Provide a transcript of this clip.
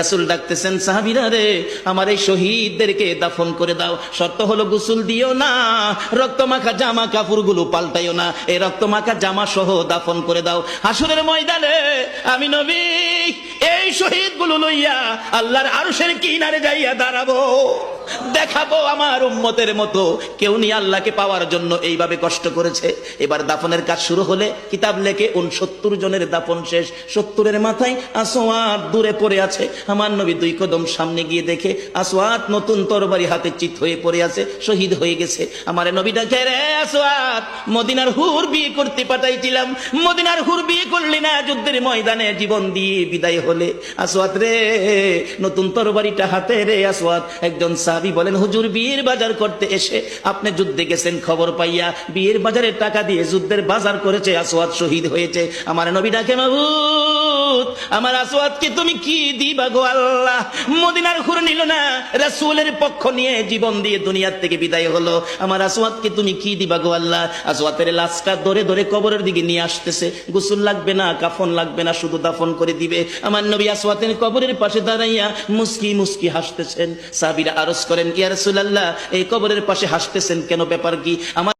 রাসুল ডাকতেছেন, সাহাবিরা রে, আমার এই শহীদদেরকে দাফন করে দাও। শর্ত হলো গুসুল দিও না, রক্তমাখা জামা কাপড়গুলো পাল্টাইও না। এই রক্তমাখা জামা সহ দাফন করে দাও। হাসুরের ময়দানে আমি নবী, এই শহীদগুলো লইয়া আল্লাহর আরশের কিনারে যাইয়া দাঁড়াবো। দেখাবো আমার উম্মতের মতো। কেউ নিয়ে আল্লাহকে পাওয়ার জন্য এইভাবে কষ্ট করেছে। এবার দাফনের কাজ শুরু হলে কিতাব লেখে উনসত্তর জনের দাফন শেষ। সত্তরের মাথায় আসোয়াত দূরে পড়ে আছে। আমার নবী দুই কদম সামনে গিয়ে দেখে আসোয়াত নতুন তরবারি হাতে চিত হয়ে পড়ে আছে, শহীদ হয়ে গেছে। আমার নবী ডাকে, রে আসোয়াত মদিনার হুর বিয়ে করতে পাঠাইছিলাম। মদিনার হুর বিয়ে করলি না, যুদ্ধের ময়দানে জীবন দিয়ে বিদায় হলে। আসোয়াত রে, নতুন তরবারিটা হাতে রে আসোয়াত একজন সাহাবি বলেন, হুজুর, বিয়ের বাজার করতে এসে আপনি যুদ্ধে গেছেন, খবর পাইয়া বিয়ের বাজারের টাকা দিয়ে যুদ্ধের বাজার করেছে আসোয়াদ শহীদ হয়েছে। আমার নবী ডাকে মাহবুদ আমার আসোয়াতকে তুমি কি দিবা গো আল্লাহ? মদিনার খুর নিল না? রাসূলের পক্ষ নিয়ে জীবন দিয়ে দুনিয়ার থেকে বিদায় হলো। আমার আসওয়াতকে তুমি কি দিবা গো আল্লাহ? আসওয়াতের লাশটা ধরে ধরে কবরের দিকে নিয়ে আসতেছে। গোসল লাগবে না, কাফন লাগবে না, শুধু দাফন করে দিবে। আমার নবী আসওয়াতের কবরের পাশে দাঁড়াইয়া মুস্কি মুস্কি হাসতেছেন। সাবিরা আরজ করেন, ইয়া রাসূলুল্লাহ, এই কবরের পাশে হাসতেছেন কেন? ব্যাপার কি? আমার